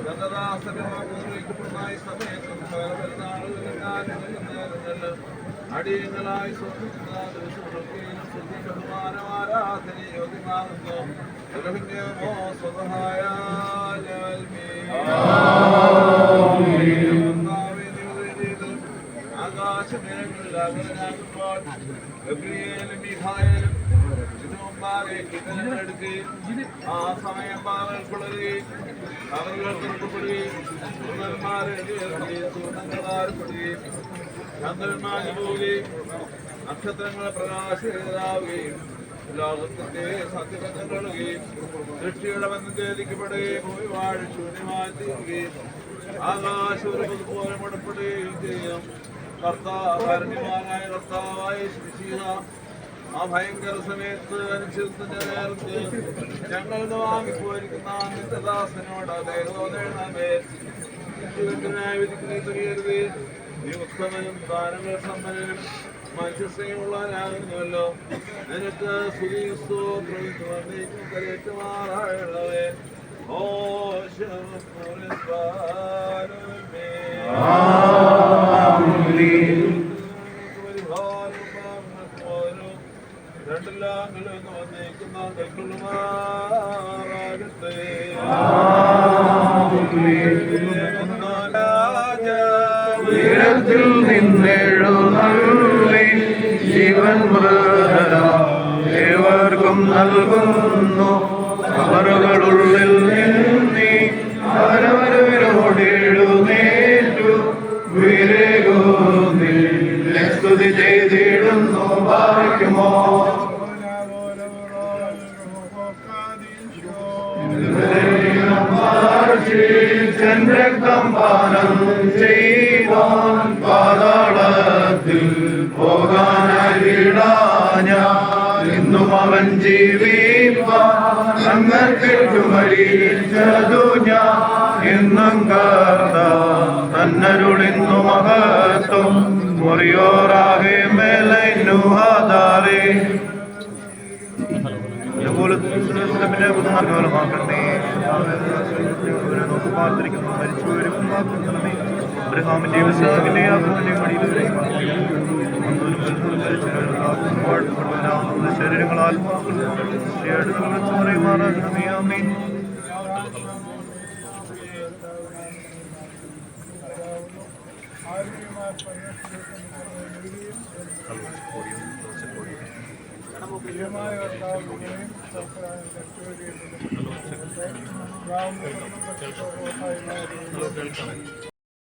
ഞങ്ങളെ സഹായിക്കണമേ അടിയങ്ങളായി ഗ്രഹിക്കുമോ സ്വതഹായ ആ സമയം നക്ഷത്രങ്ങളെ പ്രകാശിതാവുകയും ലോകത്തിന്റെ സത്യബന്ധം കാണുകയും സൃഷ്ടിയുടെ ബന്ധം ചേദിക്കപ്പെടുകയും ഭൂമി വാഴ ശൂന്യമായി തീരുകയും ആകാശ പോലെ മുടപ്പെടുകയും ചെയ്യും. കർത്താവായ കർത്താവായ ശിശീഹ ആ ഭയങ്കര സമയത്ത് അനുസരിച്ച് നേരത്ത് ഞങ്ങൾ വാങ്ങിപ്പോയിരിക്കുന്ന നിത്യദാസനോട് ദേഹോദരണമേ വിധിക്കരുത് നീ ഉത്തമനും ദാനങ്ങൾ സമ്പന്നനും മനുഷ്യസ്നേഹമുള്ളവനാകുന്നുവല്ലോ നിനക്ക് സുഖീസ്തോ കരേറ്റുമാറായുള്ളവേ. ഓ നിന്നെഴുന്നള്ളി ജീവൻ ഏവർക്കും നൽകുന്നു അവരുകളുള്ളിൽ നിന്നി അവരവരോട് എഴുന്നേറ്റു വിരകൂന്നിൽ സ്തുതി ചെയ്തിടുന്നു ഭാഗ്യമോ ചന്ദ്രക്തം പാനം ചെയ്താൻ പാതാളത്തിൽ ജീവിപ്പാൻ മരിച്ചതു ഞാൻ എന്നും കാത്ത തന്നരുളിന്നു മഹത്വം മുറിയോറാകെ മേലുഹാതാറേ അതുപോലെ പിന്നെ നോക്ക് പാർത്തിരിക്കുന്നു മരിച്ചുവരും അബ്രഹാമിന്റെ വിശ്വാസിന്റെ ആത്മാവിന്റെ മടിയിലെ ശരീരങ്ങളാൽ പറയുമാറാകണമേ ആമീൻ പ്രിയമായ കർത്താവിനെയും സർക്കാരിനെ